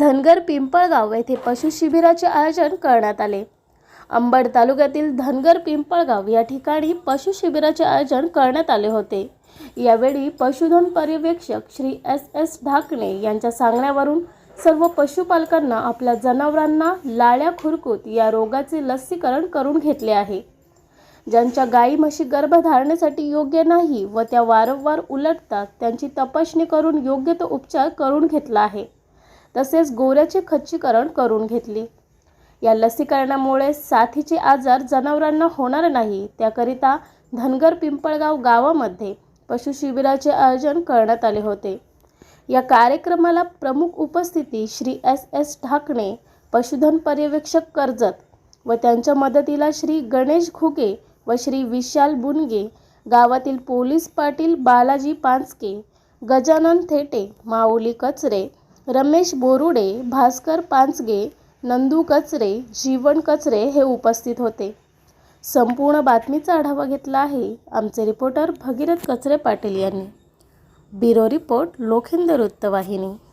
धनगर पिंपळगाव येथे पशु शिबिराचे आयोजन करण्यात आले. अंबड तालुक्यातील धनगर पिंपळगाव या ठिकाणी पशु शिबिराचे आयोजन करण्यात आले होते. यावेळी पशुधन पर्यवेक्षक श्री एस एस ढाकणे यांच्या सांगण्यावरून सर्व पशुपालकांना आपल्या जनावरांना लाळ्या खुरकूत या रोगाचे लसीकरण करून घेतले आहे. ज्यांच्या गायी म्हशी गर्भधारणेसाठी योग्य नाही व त्या वारंवार उलटतात त्यांची तपासणी करून योग्य तो उपचार करून घेतला आहे. तसेच गोऱ्याचे खच्चीकरण करून घेतले. या लसीकरणामुळे साथीचे आजार जनावरांना होणार नाही त्याकरिता धनगर पिंपळगाव गावामध्ये पशुशिबिराचे आयोजन करण्यात आले होते. या कार्यक्रमाला प्रमुख उपस्थिती श्री एस एस ढाकणे पशुधन पर्यवेक्षक कर्जत व त्यांच्या मदतीला श्री गणेश घुगे व श्री विशाल बुनगे गावातील पोलीस पाटील बालाजी पांचके गजानन थेटे माऊली कचरे रमेश बोरुडे भास्कर पांचगे नंदू कचरे जीवन कचरे हे उपस्थित होते. संपूर्ण बातमीचा आढावा घेतला आहे आमचे रिपोर्टर भगीरथ कचरे पाटील यांनी. ब्युरो रिपोर्ट लोखंद वृत्तवाहिनी.